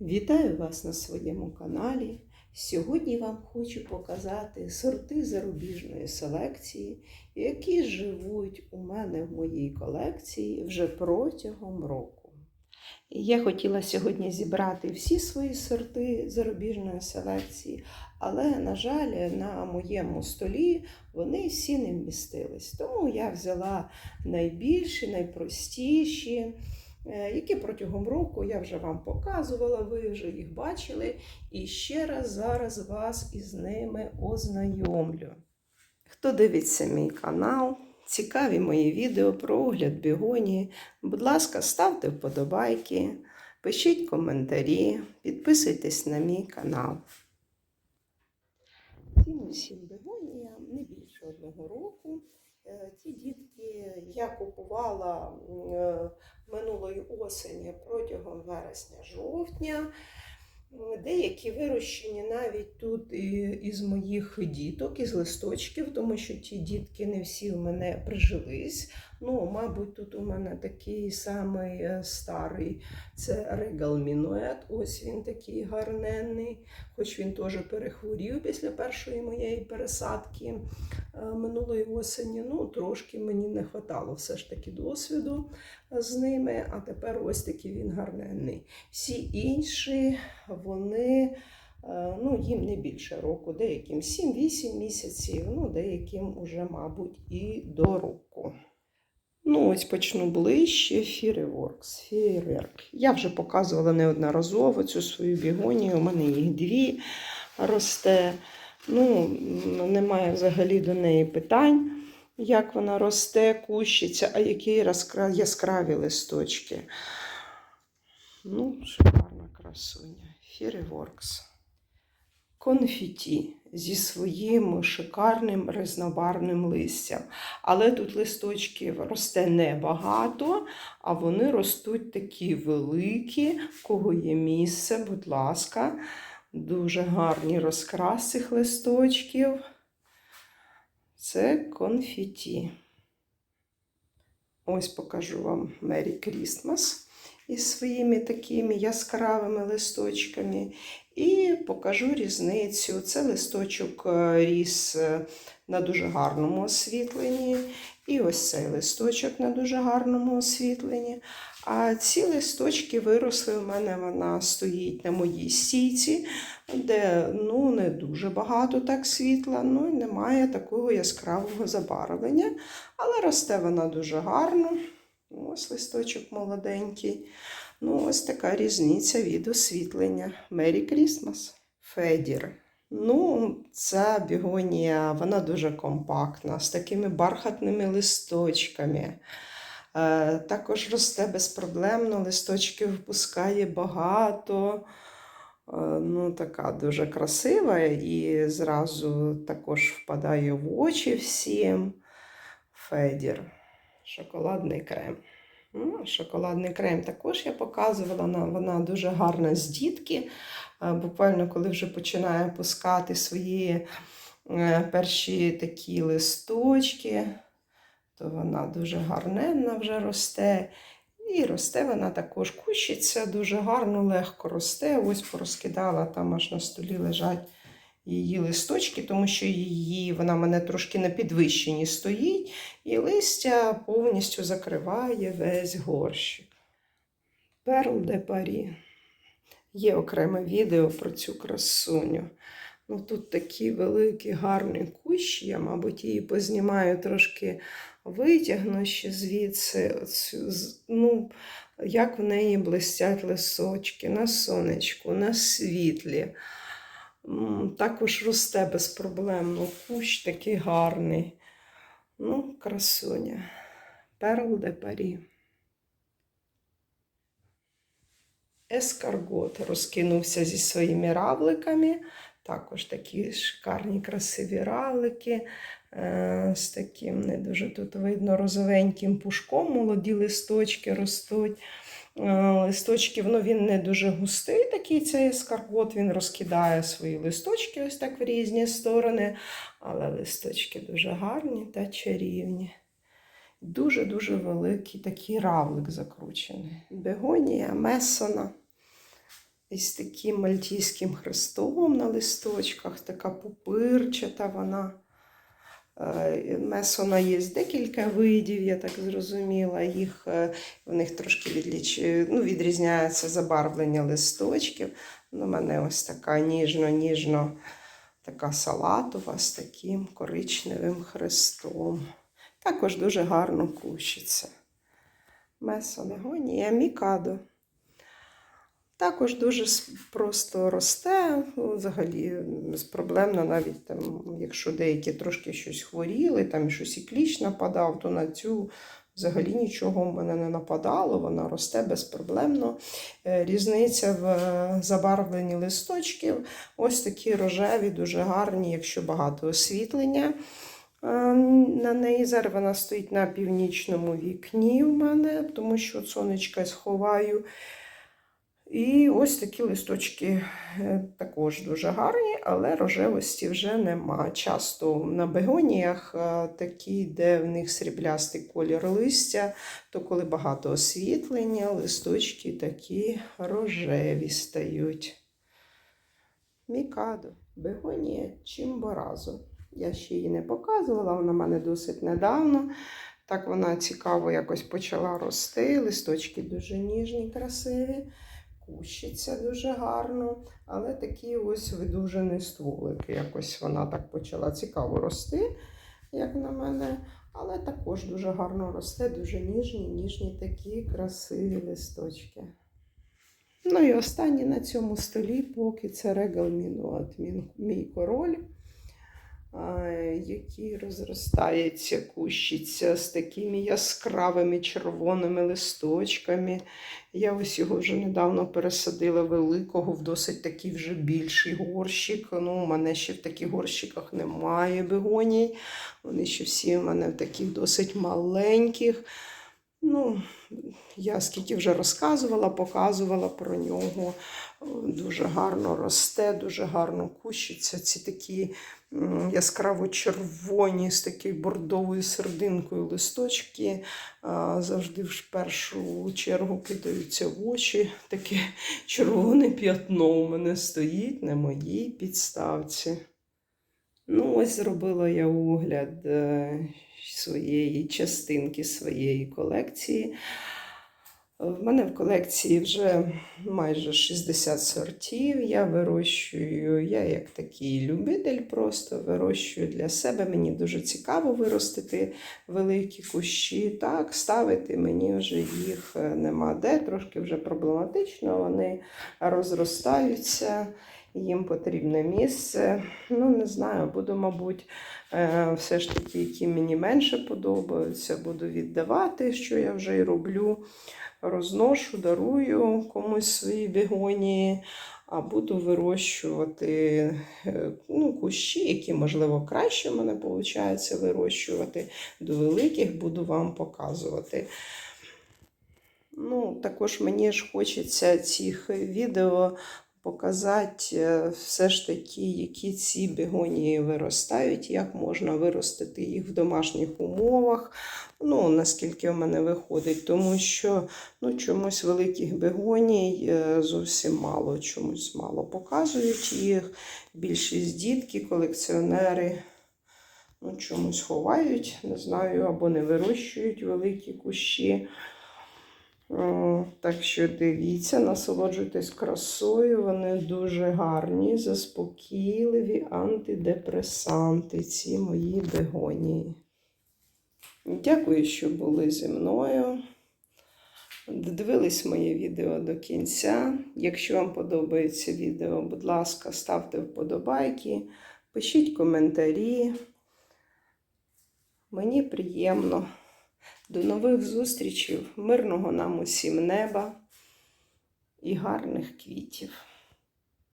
Вітаю вас на своєму каналі. Сьогодні вам хочу показати сорти зарубіжної селекції, які живуть у мене в моїй колекції вже протягом року. Я хотіла сьогодні зібрати всі свої сорти зарубіжної селекції, але, на жаль, на моєму столі вони всі не вмістились. Тому я взяла найбільші, найпростіші які протягом року я вже вам показувала, ви вже їх бачили. І ще раз зараз вас із ними ознайомлю. Хто дивиться мій канал, цікаві мої відео про огляд бігонії, будь ласка, ставте вподобайки, пишіть коментарі, підписуйтесь на мій канал. Цим усім бегоніям не більше одного року. Е, Ці я купувала е, минулої осені протягом вересня-жовтня. Деякі вирощені навіть тут із моїх діток, із листочків, тому що ті дітки не всі в мене прижились. Ну, мабуть, тут у мене такий самий е, старий це Регал Мінует. Ось він такий гарненний, хоч він теж перехворів після першої моєї пересадки е, минулої осені. Ну, трошки мені не хватало все ж таки досвіду з ними, а тепер ось такий він гарненний. Всі інші, вони, е, ну, їм не більше року, деяким 7-8 місяців, ну, деяким уже, мабуть, і до року. Ну, ось почну ближче. Фіреворкс. Фірверк. Я вже показувала неодноразово цю свою бігонію. У мене їх дві росте. Ну, немає взагалі до неї питань, як вона росте, кущиться, а які яскраві листочки. Ну, шикарна красуня. Фіреворкс. Конфіті зі своїм шикарним різнобарвним листям. Але тут листочків росте небагато, а вони ростуть такі великі, кого є місце, будь ласка. Дуже гарні розкрас цих листочків. Це конфіті. Ось покажу вам Merry Christmas із своїми такими яскравими листочками. І покажу різницю. Це листочок е, ріс е, на дуже гарному освітленні. І ось цей листочок на дуже гарному освітленні. А ці листочки виросли в мене, вона стоїть на моїй стійці, де ну, не дуже багато так світла, ну і немає такого яскравого забарвлення. Але росте вона дуже гарно. Ось листочок молоденький. Ну, ось така різниця від освітлення. Merry Christmas. Федір. Ну, ця бігонія, вона дуже компактна, з такими бархатними листочками. Е, також росте безпроблемно, листочки випускає багато. Е, ну, така дуже красива і зразу також впадає в очі всім. Федір. Шоколадний крем. Шоколадний крем також я показувала. Вона, вона дуже гарна з дітки. Е, Буквально, коли вже починає пускати свої е, перші такі листочки, то вона дуже гарненна вже росте. І росте вона також кущиться, дуже гарно, легко росте. Ось порозкидала, там аж на столі лежать її листочки, тому що її, вона мене трошки на підвищенні стоїть, і листя повністю закриває весь горщик. Перл де Парі. Є окреме відео про цю красуню. Ну, тут такий великий гарний кущ, я, мабуть, її познімаю трошки витягну ще звідси. Ну, як в неї блистять лисочки на сонечку, на світлі. Також росте безпроблемно. Кущ такий гарний. Ну, красуня. Перл де Парі. Ескаргот розкинувся зі своїми равликами. Також такі шикарні, красиві равлики. е, З таким не дуже тут видно розовеньким пушком. Молоді листочки ростуть. Е, Листочків, ну він не дуже густий, такий цей ескаргот, він розкидає свої листочки ось так в різні сторони, але листочки дуже гарні та чарівні. Дуже-дуже великий такий равлик закручений. Бегонія, месона. із таким мальтійським хрестом на листочках, така пупирчата вона. Е, Месона є декілька видів, я так зрозуміла. Їх, е, в них трошки відліч... ну, відрізняється забарвлення листочків. У мене ось така ніжно-ніжно, така салатова з таким коричневим хрестом. Також дуже гарно кущиться. Месонегонія мікадо. Також дуже просто росте, ну, взагалі безпроблемно, навіть там, якщо деякі трошки щось хворіли, там щось і кліщ нападав, то на цю взагалі нічого в мене не нападало, вона росте безпроблемно. Е, Різниця в е, забарвленні листочків. Ось такі рожеві, дуже гарні, якщо багато освітлення. Е, На неї зараз вона стоїть на північному вікні в мене, тому що сонечка сховаю. І ось такі листочки е, також дуже гарні, але рожевості вже нема. Часто на бегоніях е, такі, де в них сріблястий колір листя, то коли багато освітлення, листочки такі рожеві стають. Мікадо, бегонія чимборазу. Я ще її не показувала, вона в мене досить недавно. Так вона цікаво якось почала рости. Листочки дуже ніжні, красиві, кущиться дуже гарно, але такі ось видужені стволики. Якось вона так почала цікаво рости, як на мене. Але також дуже гарно росте, дуже ніжні, ніжні такі красиві листочки. Ну і останнє на цьому столі, поки це регал мінуат, мій- король, який розростається, кущиться з такими яскравими червоними листочками. Я ось його вже недавно пересадила великого в досить такий вже більший горщик. Ну, у мене ще в таких горщиках немає бегоній. Вони ще всі у мене в таких досить маленьких. Ну, я скільки вже розказувала, показувала про нього. Дуже гарно росте, дуже гарно кущиться. Ці такі яскраво червоні з такою бордовою сердинкою листочки. Завжди в першу чергу кидаються в очі. Таке червоне п'ятно у мене стоїть на моїй підставці. Ну, ось зробила я огляд е, своєї частинки своєї колекції. В мене в колекції вже майже 60 сортів. Я вирощую, я як такий любитель, просто вирощую для себе. Мені дуже цікаво виростити великі кущі. Так, ставити мені вже їх е, нема де, трошки вже проблематично. Вони розростаються, їм потрібне місце. Ну, не знаю, буду, мабуть, е, все ж таки, які мені менше подобаються, буду віддавати, що я вже і роблю розношу, дарую комусь свої бігонії, а буду вирощувати е, ну, кущі, які, можливо, краще в мене виходить вирощувати. До великих буду вам показувати. Ну, також мені ж хочеться цих відео показати е, все ж таки, які ці бігонії виростають, як можна виростити їх в домашніх умовах. Ну, наскільки в мене виходить, тому що ну, чомусь великих бегоній е, зовсім мало, чомусь мало показують їх. Більшість дітки, колекціонери ну, чомусь ховають, не знаю, або не вирощують великі кущі. Так що дивіться, насолоджуйтесь красою, вони дуже гарні, заспокійливі антидепресанти, ці мої бегонії. Дякую, що були зі мною. Дивились моє відео до кінця. Якщо вам подобається відео, будь ласка, ставте вподобайки, пишіть коментарі. Мені приємно. До нових зустрічей, мирного нам усім неба і гарних квітів.